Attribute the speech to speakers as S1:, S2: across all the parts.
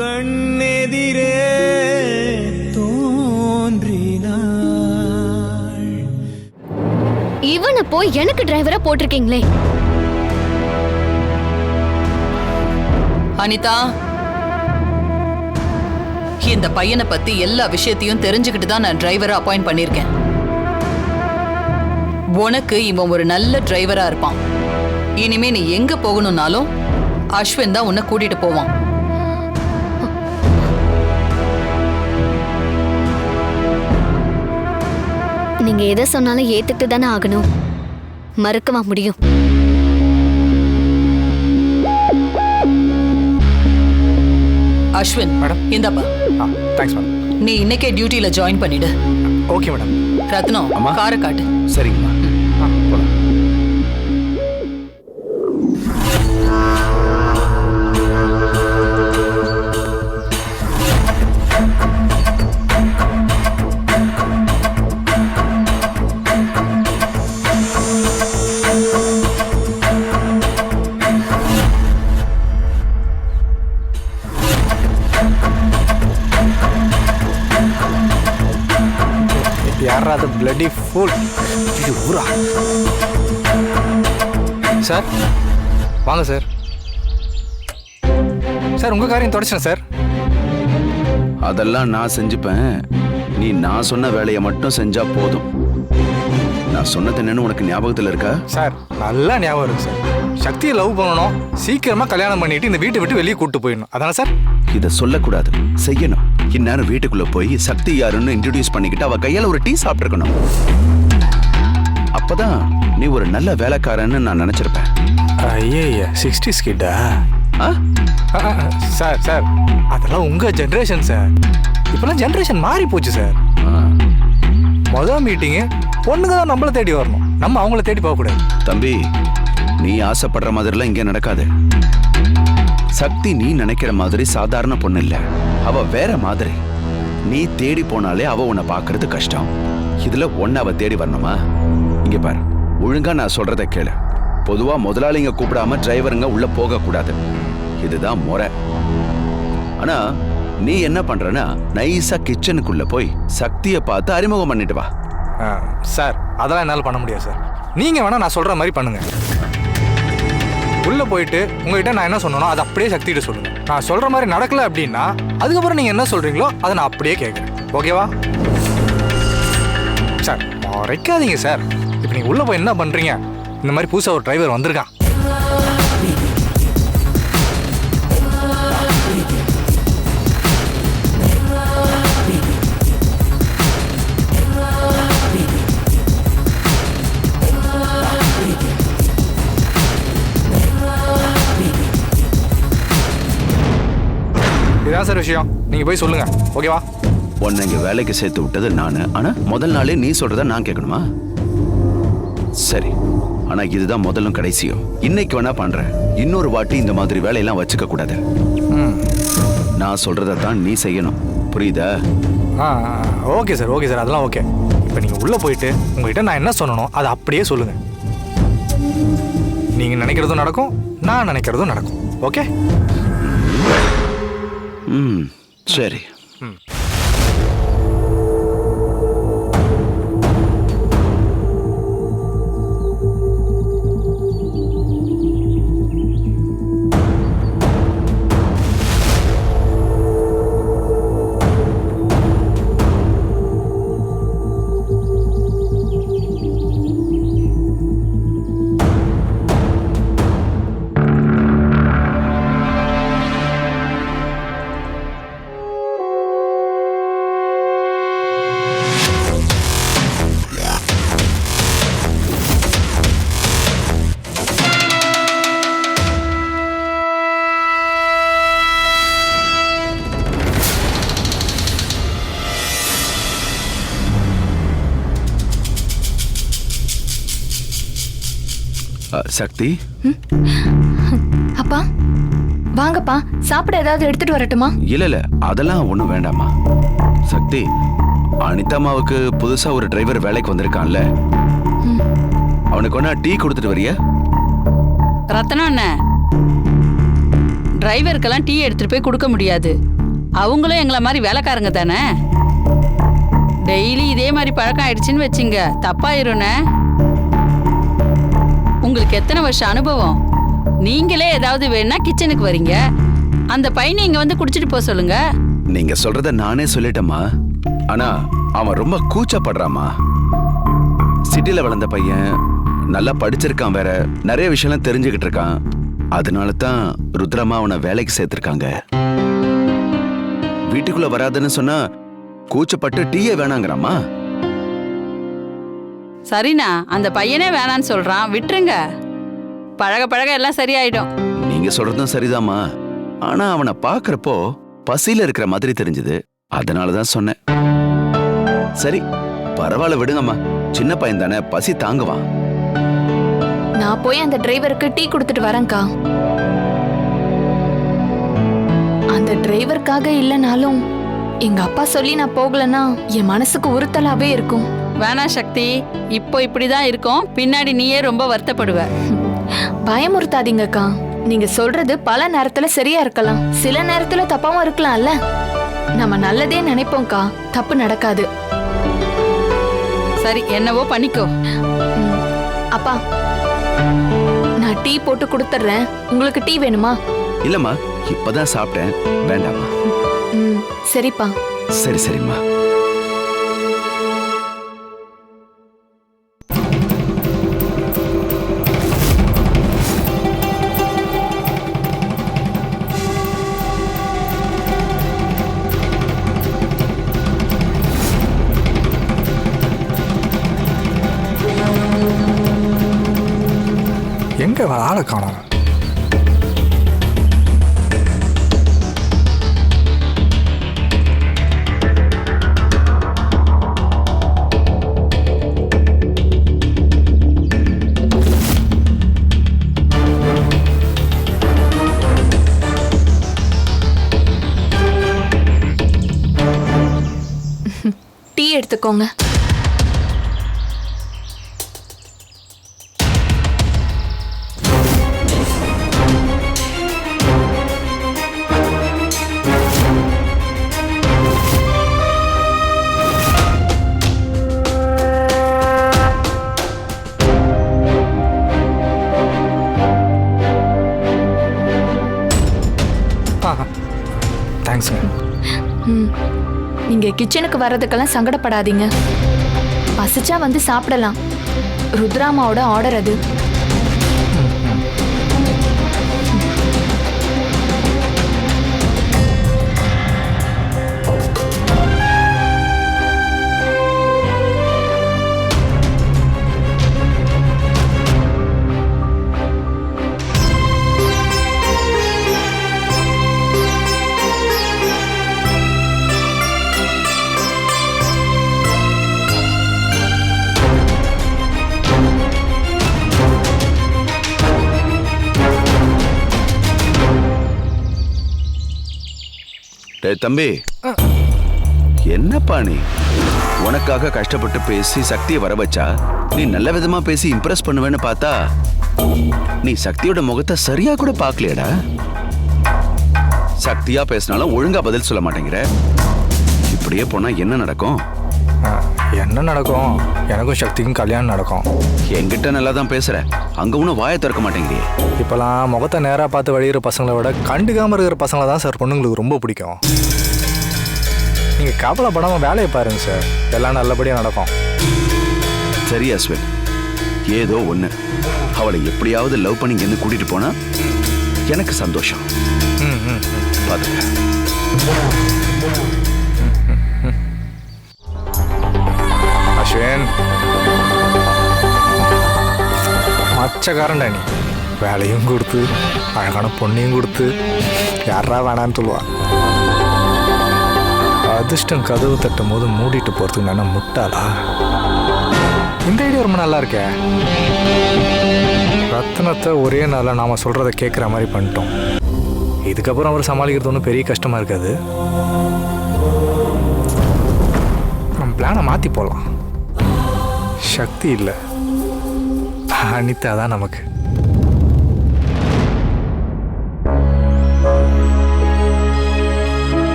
S1: கண்ணெதிரே தோன்றினாள்.
S2: இவனை போய் எனக்கு டிரைவரா போட்டிருக்கீங்களே.
S3: அனிதா. இந்த பையனை பத்தி எல்லா விஷயத்தையும் தெரிஞ்சுக்கிட்டு தான் நான் டிரைவரை அப்பாயிண்ட் பண்ணிருக்கேன் உனக்கு இவன் ஒரு நல்ல டிரைவரா இருப்பான். இனிமே நீ எங்க போகணும்னாலும் அஸ்வின் தான் உன்னை கூட்டிட்டு போவான்.
S2: நீங்க எதை சொன்னாலும் ஏத்துட்டு தானே ஆகணும். மறுக்கவா முடியும்?
S3: அஸ்வின்
S4: மேடம்.
S3: இந்தாப்பா
S4: ஆ தேங்க்ஸ் மேடம்.
S3: நீ இன்னைக்கே டியூட்டில ஜாயின் பண்ணிடு.
S4: Okay madam.
S3: ரத்னம். காரை காட்டு.
S5: சரிங்கம்மா.
S4: பிளட்டி இது ஊரா? சார் வாங்க சார். சார் உங்கள் காரியம் தொடச்சிட்டேன் சார்.
S5: அதெல்லாம் நான் செஞ்சுப்பேன். நீ நான் சொன்ன வேலையை மட்டும் செஞ்சா போதும். நான் சொன்னது என்னன்னு உனக்கு ஞாபகத்துல இருக்கா?
S4: சார் நல்லா ஞாபகம் இருக்கு சார். சக்தியை லவ் பண்ணணும் சீக்கிரமாக கல்யாணம் பண்ணிட்டு இந்த வீட்டை விட்டு வெளியே கூட்டு போயிடணும். அதானே சார்?
S5: இத சொல்லக்கூடாது. செய்யணும். இந்நேரம் வீட்டுக்குள்ள போய் சக்தி யாருன்னு இன்ட்ரடியூஸ் பண்ணிக்கிட்டு அவ கையால ஒரு டீ சாப்பிட்டுருக்கணும். அப்பதான் நீ ஒரு நல்ல வேலைக்காரன்னு நான் நினைச்சிருப்பேன்.
S4: ஐயே சிக்ஸ்டி ஸ்கிட்டா
S5: ஆ?
S4: சார் சார் அதெல்லாம் உங்கள் ஜென்ரேஷன் சார். இப்போலாம் ஜென்ரேஷன் மாறி போச்சு சார். மொதல் மீட்டிங்கு பொண்ணுங்க தான் நம்மளை தேடி வரணும். நம்ம அவங்கள தேடி போகக்கூடாது.
S5: தம்பி நீ ஆசைப்படுற மாதிரிலாம் இங்கே நடக்காது. சக்தி நீ நினைக்கிற மாதிரி சாதாரண பொண்ணு இல்ல. அவ வேற மாதிரி. நீ தேடி போனாலே அவ உன்னை பார்க்கறது கஷ்டம். இதுல ஒன்று அவ தேடி வரணுமா? இங்க பாரு. ஒழுங்கா நான் சொல்றத கேளு. பொதுவா முதலாளிங்க கூப்பிடாம டிரைவருங்க உள்ள போகக்கூடாது. இதுதான் முறை. ஆனா நீ என்ன பண்றனா நைஸா கிச்சனுக்குள்ள போய் சக்தியை பார்த்து அறிமுகம் பண்ணிட்டு வா.
S4: சார் அதெல்லாம் என்னால் பண்ண முடியாது சார். நீங்கள் வேணால் நான் சொல்கிற மாதிரி பண்ணுங்கள் உள்ளே போயிட்டு உங்ககிட்ட நான் என்ன சொன்னனோ அதை அப்படியே சக்திகிட்ட சொல்லுங்கள் நான் சொல்கிற மாதிரி நடக்கலை அப்படின்னா அதுக்கப்புறம் நீங்கள் என்ன சொல்கிறீங்களோ அதை நான் அப்படியே கேட்குறேன் ஓகேவா சார் மறைக்காதீங்க சார். இப்போ நீங்கள் உள்ளே போய் என்ன பண்ணுறீங்க இந்த மாதிரி புதுசாக ஒரு டிரைவர் வந்திருக்கான். இதுதான் சார் விஷயம். நீங்கள் போய் சொல்லுங்கள் ஓகேவா
S5: உன்னை இங்க வேலைக்கு சேர்த்து விட்டது நானு. ஆனா முதல் நாளே நீ சொல்றத நான் கேட்கணுமா? சரி. ஆனா இதுதான் முதலும் கடைசியும். இன்னைக்கு வேணா பண்றேன். இன்னொரு வாட்டி இந்த மாதிரி வேலையெல்லாம் வச்சுக்க கூடாது.
S4: ம்.
S5: நான் சொல்றத தான் நீ செய்யணும். புரியுதா?
S4: ஆ ஓகே சார் ஓகே சார் அதெல்லாம் ஓகே இப்போ நீங்கள் உள்ளே போயிட்டு உங்ககிட்ட நான் என்ன சொன்னனோ அதை அப்படியே சொல்லுங்கள் நீங்கள் நினைக்கிறதும் நடக்கும் நான் நினைக்கிறதும் நடக்கும். ஓகே
S5: ம் சரி. அ, சக்தி?
S6: அப்பா வாங்கப்பா சாப்பிட ஏதாவது எடுத்துட்டு வரட்டுமா?
S5: இல்ல இல்ல அதெல்லாம் ஒண்ணும் வேண்டாமா சக்தி அனிதாமாவுக்கு புதுசா ஒரு டிரைவர் வேலைக்கு வந்திருக்கான்ல. அவனுக்கு ஒன்னா டீ கொடுத்துட்டு வரியா?
S3: ரத்னம் என்ன
S1: டிரைவருக்கெல்லாம் டீ எடுத்துட்டு போய் கொடுக்க முடியாது. அவங்களும் எங்களை மாதிரி வேலைக்காரங்க தானே? டெய்லி இதே மாதிரி பழக்கம் ஆயிடுச்சுன்னு வச்சுங்க தப்பாயிரும்ண்ணே உங்களுக்கு எத்தனை வருஷம் அனுபவம்? நீங்களே ஏதாவது வேணா கிச்சனுக்கு வரீங்க. அந்த பையனை இங்க வந்து குடிச்சிட்டு போக சொல்லுங்க.
S5: நீங்க சொல்றத நானே சொல்லிட்டேம்மா. ஆனா அவன் ரொம்ப கூச்சப்படுறாமா சிட்டில வளர்ந்த பையன் நல்லா படிச்சிருக்கான் வேற. நிறைய விஷயம்லாம் தெரிஞ்சுக்கிட்டு இருக்கான். அதனால தான் ருத்ரமா அவனை வேலைக்கு சேர்த்திருக்காங்க. வீட்டுக்குள்ள வராதுன்னு சொன்னா கூச்சப்பட்டு டீயே வேணாங்கிறாமா
S1: சரிண்ணா அந்த பையனே வேணான்னு சொல்றான். விட்டுருங்க. பழக பழக எல்லாம் சரியாயிடும்.
S5: நீங்க சொல்றதும் சரிதாம்மா. ஆனா அவனை பாக்குறப்போ பசியில இருக்கிற மாதிரி தெரிஞ்சது. அதனால தான் சொன்னேன். சரி பரவாயில்ல விடுங்கம்மா. சின்ன பையன் தானே பசி தாங்குவான்.
S6: நான் போய் அந்த டிரைவருக்கு டீ கொடுத்துட்டு வரேன்க்கா. அந்த டிரைவருக்காக இல்லைனாலும் எங்க அப்பா சொல்லி நான் போகலன்னா என் மனசுக்கு உறுத்தலாவே இருக்கும்.
S1: வேணாம் சக்தி இப்போ இப்படிதான் இருக்கும். பின்னாடி நீயே ரொம்ப வருத்தப்படுவ.
S6: பயமுறுத்தாதீங்கக்கா. நீங்க சொல்றது பல நேரத்துல சரியா இருக்கலாம். சில நேரத்துல தப்பாவும் இருக்கலாம்ல. நம்ம நல்லதே நினைப்போம்க்கா. தப்பு நடக்காது.
S1: சரி என்னவோ பண்ணிக்கோ.
S6: ம். அப்பா நான் டீ போட்டு கொடுத்துட்றேன். உங்களுக்கு டீ வேணுமா?
S5: இல்லம்மா இப்பதான் சாப்பிட்டேன். வேண்டாம்மா.
S6: ம் சரிப்பா.
S5: சரி சரிம்மா.
S4: ஆளை காணாங்க
S6: டீ எடுத்துக்கோங்க. நீங்க வர்றதுக்கெல்லாம் சங்கடப்படாதீங்க. பசிச்சா வந்து சாப்பிடலாம். ருத்ராமாவோட ஆர்டர் அது.
S5: தம்பி. என்னப்பா நீ? உனக்காக கஷ்டப்பட்டு பேசி சக்தியை வர வச்சா நீ நல்ல விதமா பேசி இம்ப்ரெஸ் பண்ணுவேன்னு பார்த்தா நீ சக்தியோட முகத்தை சரியா கூட பார்க்கலையடா. சக்தியா பேசினாலும் ஒழுங்கா பதில் சொல்ல மாட்டேங்கிற. இப்படியே போனா என்ன நடக்கும்?
S4: என்ன நடக்கும்? எனக்கும் சக்திக்கும் கல்யாணம் நடக்கும்.
S5: என்கிட்ட நல்லா தான் பேசுற. அங்க ஒன்றும் வாயை திறக்க மாட்டேங்கிறியே.
S4: இப்போலாம் முகத்தை நேராக பார்த்து வழிகிற பசங்களை விட கண்டுக்காமல் இருக்கிற பசங்களை தான் சார் பொண்ணுங்களுக்கு ரொம்ப பிடிக்கும். நீங்கள் கவலைப்படாமல் வேலையை பாருங்க சார். எல்லாம் நல்லபடியாக நடக்கும்.
S5: சரி அஸ்வின். ஏதோ ஒண்ணு. அவளை எப்படியாவது லவ் பண்ணி இங்கேருந்து கூட்டிட்டு போனா எனக்கு சந்தோஷம்.
S4: ம் ம் ம். பிச்சைக்காரன்டா நீ வேலையும் கொடுத்து அழகான பொண்ணையும் கொடுத்து யாரா வேணான்னு சொல்லுவா அதிர்ஷ்டம் கதவு தட்டும் போது மூடிட்டு போறதுக்கு நான் முட்டாளா இந்த ஐடியா ரொம்ப நல்லா இருக்கே ரத்னத்தை ஒரே நாளில் நாம் சொல்கிறத கேட்குற மாதிரி பண்ணிட்டோம் இதுக்கப்புறம் அவர் சமாளிக்கிறது ஒன்றும் பெரிய கஷ்டமாக இருக்காது நம்ம பிளானை மாற்றி போகலாம் சக்தி இல்லை அனிதா தான் நமக்கு.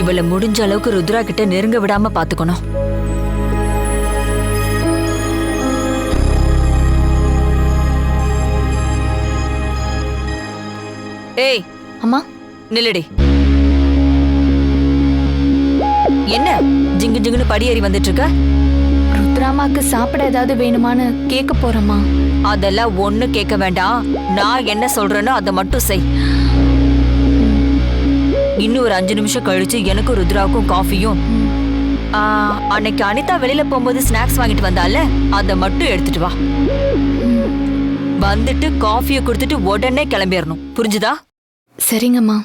S7: இவளை முடிஞ்ச அளவுக்கு ருத்ரா கிட்ட நெருங்க விடாம பாத்துக்கணும். ஏய்
S6: அம்மா?
S7: நில்லடி. என்ன? ஜிங்கு ஜிங்குன்னு படியேறி வந்துட்டு இருக்க
S6: ருத்ராமாக்கு சாப்பிட ஏதாவது வேணுமான்னு கேட்க போறேம்மா.
S7: அதெல்லாம் ஒண்ணு கேட்க வேண்டாம். நான் என்ன சொல்றேனோ அதை மட்டும் செய். இன்னும் ஒரு அஞ்சு நிமிஷம் கழிச்சு எனக்கும் ருத்ராவுக்கும் காஃபியும். அன்னைக்கு அனிதா வெளியில போகும்போது ஸ்நாக்ஸ் வாங்கிட்டு வந்தால அதை மட்டும் எடுத்துட்டு வா. வந்துட்டு காஃபியை கொடுத்துட்டு உடனே கிளம்பிடணும். புரிஞ்சுதா?
S6: சரிங்கம்மா.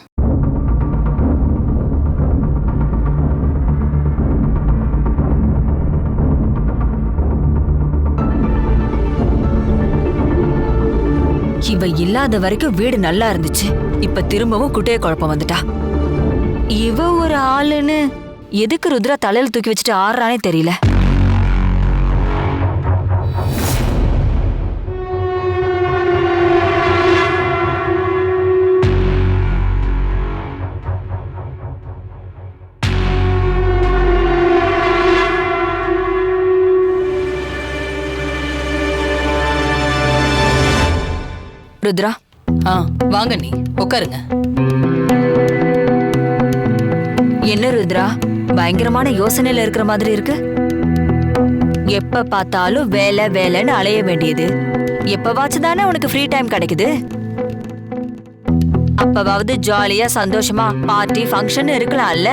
S7: இவ இல்லாத வரைக்கும் வீடு நல்லா இருந்துச்சு. இப்ப திரும்பவும் குட்டைய குழப்பம் வந்துட்டா. இவ ஒரு ஆளுன்னு எதுக்கு ருத்ரா தலையில தூக்கி வச்சுட்டு ஆடுறானே தெரியல. ருத்ரா
S3: ஆ வாங்க நீ உட்காருங்க
S7: என்ன ருத்ரா பயங்கரமான யோசனையில இருக்கிற மாதிரி இருக்கு? எப்ப பார்த்தாலும் வேலை வேலைன்னு அலைய வேண்டியது. எப்பவாச்சும் தானே உனக்கு ஃப்ரீ டைம் கிடைக்குது? அப்பவாவது ஜாலியா சந்தோஷமா பார்ட்டி ஃபங்க்ஷன் இருக்கலாம்ல?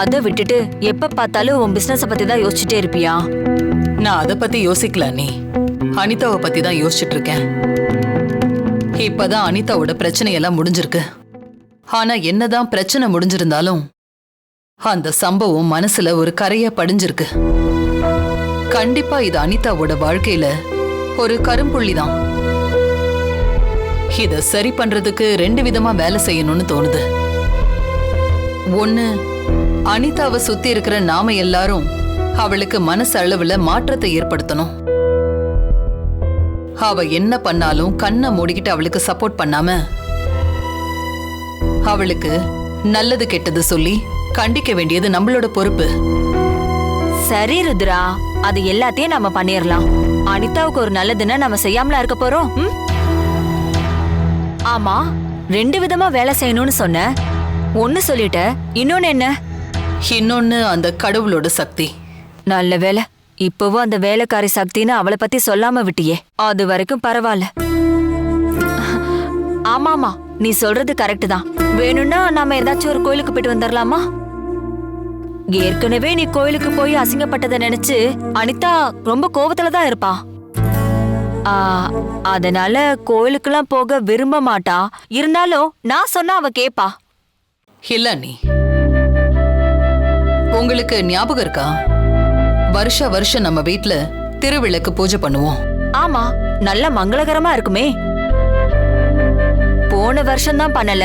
S7: அதை விட்டுட்டு எப்ப பார்த்தாலும் உன் பிசினஸ் பத்தி தான் யோசிச்சுட்டே இருப்பியா?
S3: நான் அதை பத்தி யோசிக்கல நீ அனிதாவை பத்தி தான் யோசிச்சுட்டு இருக்கேன். இப்பதான் அனிதாவோட பிரச்சனை எல்லாம் முடிஞ்சிருக்கு. ஆனா என்னதான் பிரச்சனை முடிஞ்சிருந்தாலும் அந்த சம்பவம் மனசுல ஒரு கரைய படிஞ்சிருக்கு. கண்டிப்பா இது அனிதாவோட வாழ்க்கையில ஒரு கரும்புள்ளி தான் இத சரி பண்றதுக்கு ரெண்டு விதமா வேலை செய்யணும்னு தோணுது. ஒண்ணு அனிதாவை சுத்தி இருக்கிற நாம எல்லாரும் அவளுக்கு மனசு மாற்றத்தை ஏற்படுத்தணும். அவ என்ன பண்ணாலும் கண்ணை மூடிக்கிட்டு அவளுக்கு சப்போர்ட் பண்ணாம அவளுக்கு நல்லது கெட்டது சொல்லி கண்டிக்க வேண்டியது நம்மளோட பொறுப்பு.
S7: சரி ருத்ரா. அது எல்லாத்தையும் நம்ம பண்ணிரலாம். அனிதாவுக்கு ஒரு நல்லதுன்னா நம்ம செய்யாமலா இருக்க போறோம் ம்? ஆமா ரெண்டு விதமா வேலை செய்யணும்னு சொன்ன. ஒன்னு சொல்லிட்ட இன்னொன்னு என்ன?
S3: இன்னொன்னு அந்த கடவுளோட சக்தி.
S7: நல்ல வேலை. இப்பவும் அந்த வேலைக்காரி சக்தின்னு அவளை பத்தி சொல்லாம விட்டியே. அது வரைக்கும் பரவாயில்ல ஆமாமா நீ சொல்றது கரெக்ட் தான். வேணும்னா நாம ஏதாச்சும் ஒரு கோயிலுக்கு போயிட்டு வந்துடலாமா ஏற்கனவே நீ கோயிலுக்கு போய் அசிங்கப்பட்டதை நினைச்சு அனிதா ரொம்ப கோவத்துல தான் இருப்பா. ஆ, அதனால கோயிலுக்கெல்லாம் போக விரும்ப மாட்டா. இருந்தாலும் நான் சொன்னா அவ கேப்பா.
S3: இல்ல நீ உங்களுக்கு ஞாபகம் இருக்கா? வருஷ வருஷம் நம்ம வீட்ல திருவிளக்கு பூஜை பண்ணுவோம்.
S7: ஆமா நல்ல மங்களகரமா இருக்குமே. போன வருஷம் தான் பண்ணல.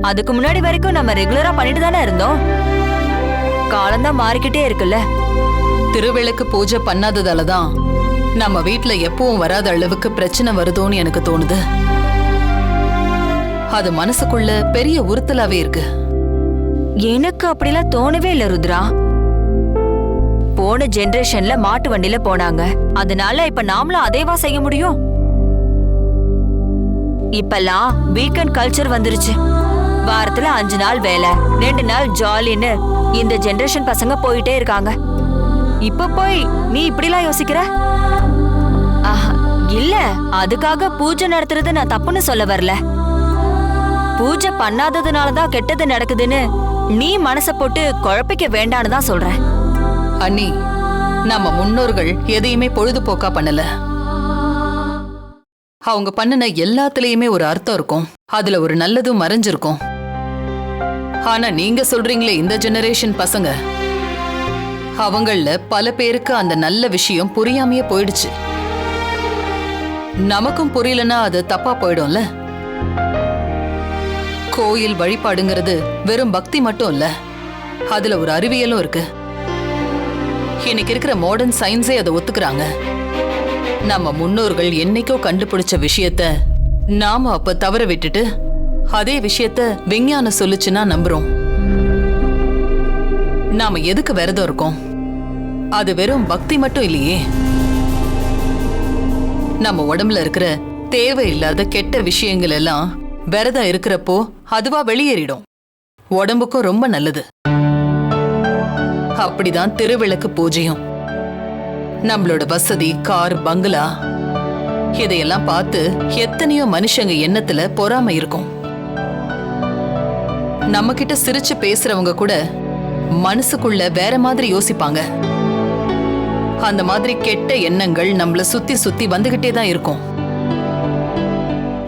S7: அதுக்கு முன்னாடி வரைக்கும் நம்ம ரெகுலரா பண்ணிட்டு தானே இருந்தோம். காலம்தான் மாறிக்கிட்டே இருக்குல்ல.
S3: திருவிளக்கு பூஜை பண்ணாததால தான் நம்ம வீட்ல எப்பவும் வராத அளவுக்கு பிரச்சனை வருதோன்னு எனக்கு தோணுது. அது மனசுக்குள்ள பெரிய உறுத்தலாவே இருக்கு.
S7: எனக்கு அப்படிலாம் தோணவே இல்ல ருத்ரா. போன ஜெனரேஷன்ல மாட்டு வண்டியில போனாங்க. அதனால இப்ப நாமளும் அதேவா செய்ய முடியும்? இப்பெல்லாம் வீக்கெண்ட் கல்ச்சர் வந்துருச்சு. வாரத்துல அஞ்சு நாள் வேலை ரெண்டு நாள் ஜாலின்னு இந்த ஜெனரேஷன் பசங்க போயிட்டே இருக்காங்க. இப்ப போய் நீ இப்படிலாம் யோசிக்கிற? ஆஹா, இல்ல அதுக்காக பூஜை நடத்துறது நான் தப்புன்னு சொல்ல வரல. பூஜை பண்ணாததுனால தான் கெட்டது நடக்குதுன்னு நீ மனசை போட்டு குழப்பிக்க வேண்டான்னு தான் சொல்றேன்.
S3: அண்ணி நம்ம முன்னோர்கள் எதையுமே பொழுதுபோக்கா பண்ணல. அவங்க பண்ணின எல்லாத்துலயுமே ஒரு அர்த்தம் இருக்கும். அதுல ஒரு நல்லதும் மறைஞ்சிருக்கும். ஆனா நீங்க சொல்றீங்களே இந்த ஜெனரேஷன் பசங்க. அவங்கள பல பேருக்கு அந்த நல்ல விஷயம் புரியாமையே போயிடுச்சு. நமக்கும் புரியலன்னா அது தப்பா போயிடும்ல? கோயில் வழிபாடுங்கிறது வெறும் பக்தி மட்டும் இல்ல. அதுல ஒரு அறிவியலும் இருக்கு. இன்னைக்கு இருக்கிற மாடர்ன் சயின்ஸே அதை ஒத்துக்கிறாங்க. நம்ம முன்னோர்கள் என்னைக்கோ கண்டுபிடிச்ச விஷயத்த நாம அப்ப தவற விட்டுட்டு அதே விஷயத்த விஞ்ஞானம் சொல்லுச்சுன்னா நம்புறோம். நாம எதுக்கு விரதம் இருக்கோம்? அது வெறும் பக்தி மட்டும் இல்லையே. நம்ம உடம்புல இருக்கிற தேவையில்லாத கெட்ட விஷயங்கள் எல்லாம் விரதம் இருக்கிறப்போ அதுவா வெளியேறிடும். உடம்புக்கும் ரொம்ப நல்லது. அப்படிதான் திருவிளக்கு பூஜையும். நம்மளோட வசதி கார் பங்களா இதையெல்லாம் பார்த்து எத்தனையோ மனுஷங்க எண்ணத்துல பொறாம இருக்கும். நம்ம கிட்ட சிரிச்சு பேசுறவங்க கூட மனசுக்குள்ள வேற மாதிரி யோசிப்பாங்க. அந்த மாதிரி கெட்ட எண்ணங்கள் நம்மள சுத்தி சுத்தி வந்துகிட்டே தான் இருக்கும்.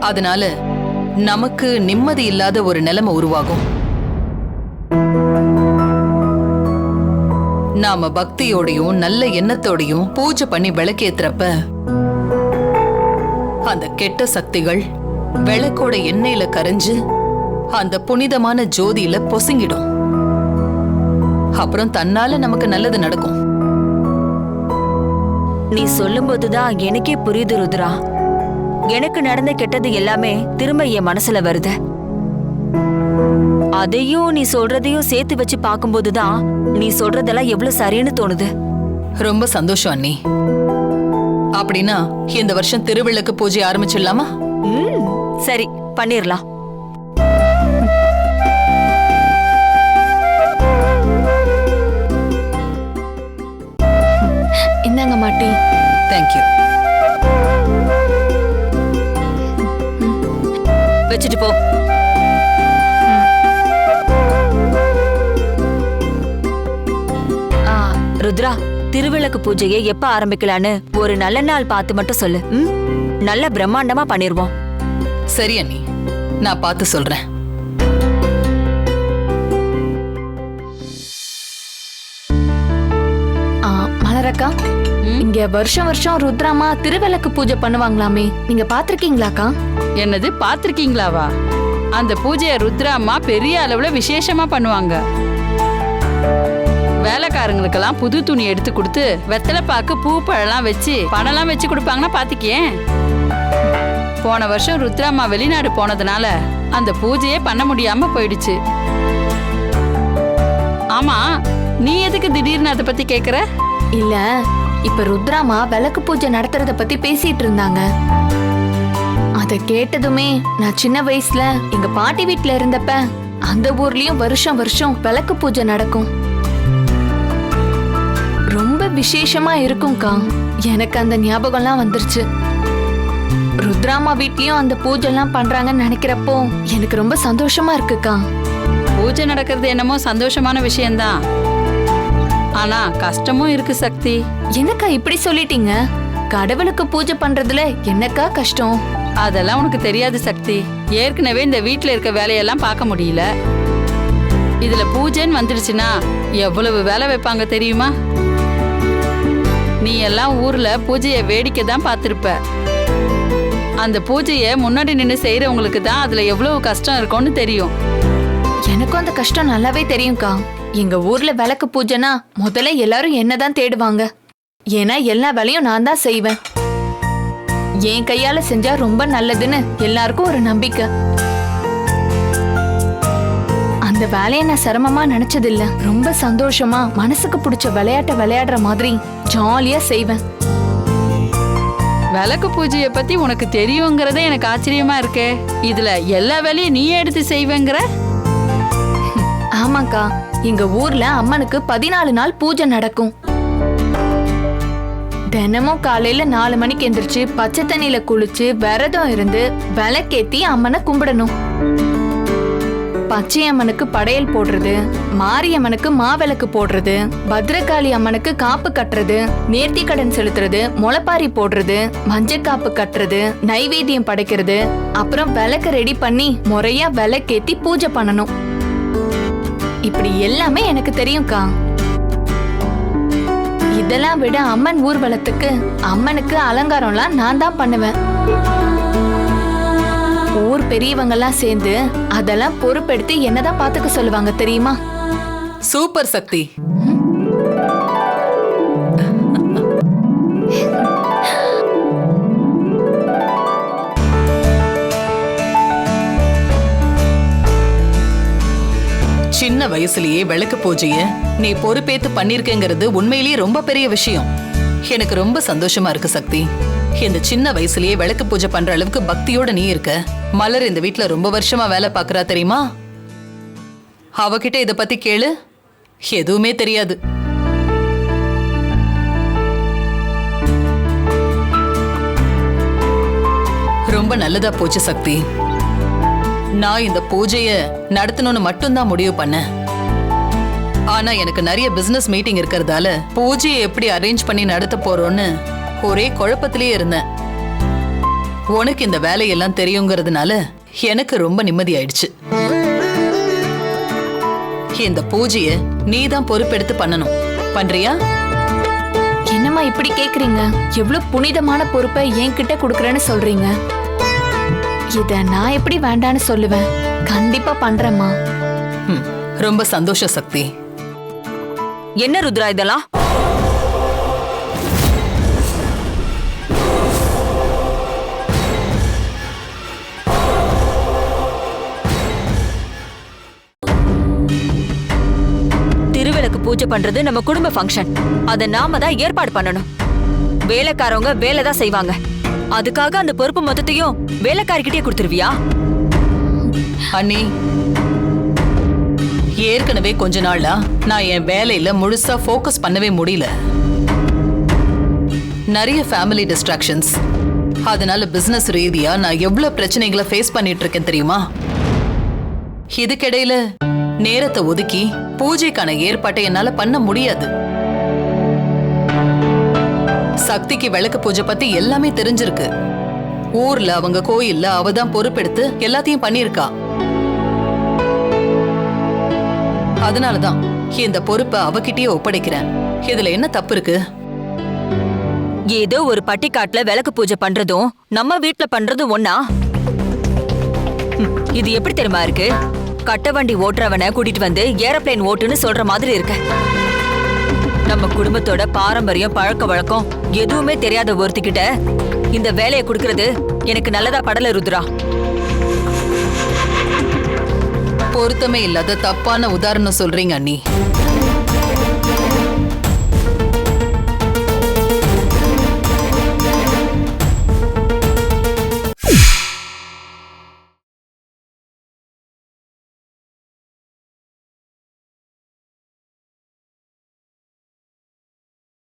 S3: அதனால நமக்கு நிம்மதி இல்லாத ஒரு நிலைமை உருவாகும். நாம பக்தியோடையும் நல்ல எண்ணத்தோடையும் பூஜை பண்ணி விளக்கேத்துறப்ப அந்த கெட்ட சக்திகள் விளக்கோட எண்ணெயில கரைஞ்சு அந்த புனிதமான ஜோதியில பொசுங்கிடும். அப்புறம் தன்னால நமக்கு நல்லது நடக்கும்.
S7: நீ சொல்லும் போதுதான் எனக்கே புரியுது ருத்ரா. எனக்கு நடந்த கெட்டது எல்லாமே திரும்ப என் மனசுல வருது. அதையும் நீ சொல்றதையும் சேர்த்து வச்சு பார்க்கும்போதுதான் நீ சொல்றதெல்லாம் எவ்வளவு சரின்னு தோணுது.
S3: ரொம்ப சந்தோஷம் அண்ணி. அப்படின்னா இந்த வருஷம் திருவிளக்கு பூஜை ஆரம்பிச்சிடலாமா?
S7: ம் சரி பண்ணிரலாம்.
S6: இந்தாங்க மாட்டி.
S3: தேங்க்யூ
S7: வச்சுட்டு போ. ருத்ரா திருவிளக்கு பூஜையை எப்ப ஆரம்பிக்கலான்னு ஒரு நல்ல நாள் பார்த்து மட்டும் சொல்லு. ம்? நல்ல பிரம்மாண்டமா பண்ணிருவோம்.
S3: சரி அண்ணி. நான் பார்த்து சொல்றேன்.
S6: ஆ, மலரக்கா இங்க வருஷம் வருஷம் ருத்ராமா திருவிளக்கு பூஜை பண்ணுவாங்களாமே. நீங்க பாத்திருக்கீங்களாக்கா
S1: என்னது பாத்திருக்கீங்களாவா அந்த பூஜையை ருத்ராம்மா பெரிய அளவுல விசேஷமா பண்ணுவாங்க. வேலைக்காரங்களுக்கெல்லாம் புது துணி எடுத்து கொடுத்து வெத்தலை பாக்கு பூ பழம்லாம் வச்சு பணம்லாம் வச்சு கொடுப்பாங்கன்னா பாத்துக்கியேன் போன வருஷம் ருத்ராமா வெளிநாடு போனதுனால அந்த பூஜையே பண்ண முடியாம போயிடுச்சு. ஆமா நீ எதுக்கு திடீர்னு அதை பத்தி கேக்குற?
S6: இல்ல இப்ப ருத்ராமா விளக்கு பூஜை நடத்துறத பத்தி பேசிட்டு இருந்தாங்க. அத கேட்டதுமே நான் சின்ன வயசுல எங்க பாட்டி வீட்டுல இருந்தப்ப அந்த ஊர்லயும் வருஷம் வருஷம் விளக்கு பூஜை நடக்கும். விசேஷமா இருக்கும்க்கா. எனக்கு அந்த ஞாபகம்லாம் வந்துருச்சு. ருத்ராமா வீட்லயும் அந்த பூஜைலாம் பண்றாங்கன்னு நினைக்கிறப்போ எனக்கு ரொம்ப சந்தோஷமா இருக்குக்கா.
S1: பூஜை நடக்கிறது என்னமோ சந்தோஷமான விஷயம்தான். ஆனா கஷ்டமும் இருக்கு சக்தி.
S6: என்னக்கா இப்படி சொல்லிட்டீங்க? கடவுளுக்கு பூஜை பண்றதுல என்னக்கா கஷ்டம்?
S1: அதெல்லாம் உனக்கு தெரியாது சக்தி. ஏற்கனவே இந்த வீட்ல இருக்க வேலையெல்லாம் பார்க்க முடியல. இதுல பூஜைன்னு வந்துடுச்சுன்னா எவ்வளவு வேலை வைப்பாங்க தெரியுமா? நீ எல்லாம் ஊர்ல பூஜையை வேடிக்கை தான் பார்த்திருப்ப. அந்த பூஜையை முன்னாடி நின்று செய்யறவங்களுக்கு தான் அதுல எவ்வளவு கஷ்டம் இருக்கும்னு தெரியும்.
S6: எனக்கும் அந்த கஷ்டம் நல்லாவே தெரியும்க்கா. எங்க ஊர்ல விளக்கு பூஜைனா முதல்ல எல்லாரும் என்னதான் தேடுவாங்க. ஏன்னா எல்லா வேலையும் நான் தான் செய்வேன். என் கையால செஞ்சா ரொம்ப நல்லதுன்னு எல்லாருக்கும் ஒரு நம்பிக்கை. அந்த வேலையை நான் சிரமமா நினைச்சதில்ல. ரொம்ப சந்தோஷமா மனசுக்கு பிடிச்ச விளையாட்டை விளையாடுற மாதிரி ஜாலியா செய்வேன்.
S1: விளக்கு பூஜையை பத்தி உனக்கு தெரியுங்கிறதே எனக்கு ஆச்சரியமா இருக்கே. இதுல எல்லா வேலையும் நீயே எடுத்து செய்வேங்கிற?
S6: ஆமாக்கா எங்க ஊர்ல அம்மனுக்கு பதினாலு நாள் பூஜை நடக்கும். தினமும் காலையில நாலு மணிக்கு எந்திரிச்சு பச்சை தண்ணியில குளிச்சு விரதம் இருந்து விளக்கேத்தி அம்மனை கும்பிடணும். பச்சையம்மனுக்கு படையல் போடுறது மாரியம்மனுக்கு மாவிளக்கு போடுறது பத்ரகாளி அம்மனுக்கு காப்பு கட்டுறது நேர்த்தி கடன் செலுத்துறது முளப்பாரி போடுறது மஞ்சள் காப்பு கட்டுறது நைவேத்தியம் படைக்கிறது அப்புறம் விளக்க ரெடி பண்ணி முறையா விளக்கேத்தி பூஜை பண்ணணும். இப்படி எல்லாமே எனக்கு தெரியும்க்கா. இதெல்லாம் விட அம்மன் ஊர்வலத்துக்கு அம்மனுக்கு அலங்காரம்லாம் நான் தான் பண்ணுவேன். ஊர் பெரியவங்கெல்லாம் சேர்ந்து அதெல்லாம் பொறுப்பெடுத்து என்னதான் பாத்துக்க சொல்லுவாங்க தெரியுமா?
S3: சூப்பர் சக்தி. சின்ன சின்ன வயசுலயே விளக்கு பூஜைய நீ பொறுப்பேத்து பண்ணிருக்கேங்கிறது உண்மையிலேயே ரொம்ப பெரிய விஷயம். எனக்கு ரொம்ப சந்தோஷமா இருக்கு சக்தி. இந்த சின்ன வயசுலயே விளக்கு பூஜை பண்ற அளவுக்கு பக்தியோட நீ இருக்க. மலர் இந்த வீட்ல ரொம்ப வருஷமா வேலை பாக்குறா தெரியுமா? அவகிட்ட இத பத்தி கேளு. எதுவுமே தெரியாது. ரொம்ப நல்லதா போச்சு சக்தி. நான் இந்த பூஜைய நடத்தணும்னு மட்டும்தான் முடிவு பண்ணேன். ஆனா எனக்கு நிறைய பிசினஸ் மீட்டிங் இருக்கிறதால பூஜையை எப்படி அரேஞ்ச் பண்ணி நடத்த போறோம்னு ஒரே குழப்பத்திலேயே இருந்தேன். உனக்கு இந்த வேலையெல்லாம் தெரியுங்கிறதுனால எனக்கு ரொம்ப நிம்மதி ஆயிடுச்சு இந்த பூஜைய நீ தான் பொறுப்பெடுத்து பண்ணணும். பண்றியா?
S6: என்னம்மா இப்படி கேக்குறீங்க? எவ்வளவு புனிதமான பொறுப்பை என்கிட்ட கொடுக்கறேன்னு சொல்றீங்க. இத நான் எப்படி வேண்டான்னு சொல்லுவேன். கண்டிப்பா பண்றேம்மா.
S3: ரொம்ப சந்தோஷ சக்தி.
S7: என்ன ருத்ரா இதெல்லாம்? பூஜை பண்றது நம்ம குடும்ப ஃபங்க்ஷன் அதை நாம தான் ஏற்பாடு பண்ணணும். வேலைக்காரவங்க வேலை தான் செய்வாங்க. அதுக்காக அந்த பொறுப்பு மொத்தத்தையும் வேலைக்காரிக்கிட்டே கொடுத்துருவியா?
S3: அண்ணி ஏற்கனவே கொஞ்ச நாளா நான் என் வேலையில முழுசா ஃபோக்கஸ் பண்ணவே முடியல. நிறைய ஃபேமிலி டிஸ்ட்ராக்ஷன்ஸ் அதனால பிசினஸ் ரீதியா நான் எவ்வளவு பிரச்சனைகளை ஃபேஸ் பண்ணிட்டு இருக்கேன் தெரியுமா? இதுக்கிடையில நேரத்தை ஒதுக்கி பூஜைக்கான ஏற்பாட்டை என்னால பண்ண முடியாது. சக்திக்கு விளக்கு பூஜை பத்தி எல்லாமே தெரிஞ்சிருக்கு. ஊர்ல அவங்க கோயில்ல அவ தான் பொறுப்பெடுத்து எல்லாத்தையும் பண்ணியிருக்கா. அதனாலதான் இந்த பொறுப்பை அவகிட்டயே ஒப்படைக்கிறேன். இதுல என்ன தப்பு இருக்கு?
S7: ஏதோ ஒரு பட்டிக்காட்டுல விளக்கு பூஜை பண்றதும் நம்ம வீட்டுல பண்றதும் ஒன்னா இது எப்படி தெரியுமா இருக்கு? கட்ட வண்டி ஓட்டுறவனை கூட்டிட்டு வந்து ஏரோப்ளேன் ஓட்டுன்னு சொல்ற மாதிரி இருக்க. நம்ம குடும்பத்தோட பாரம்பரியம் பழக்க வழக்கம் எதுவுமே தெரியாத ஒருத்திக்கிட்ட இந்த வேலையை கொடுக்கறது எனக்கு நல்லதா படல ருத்ரா.
S3: பொருத்தமே இல்லாத தப்பான உதாரணம் சொல்றீங்க அண்ணி.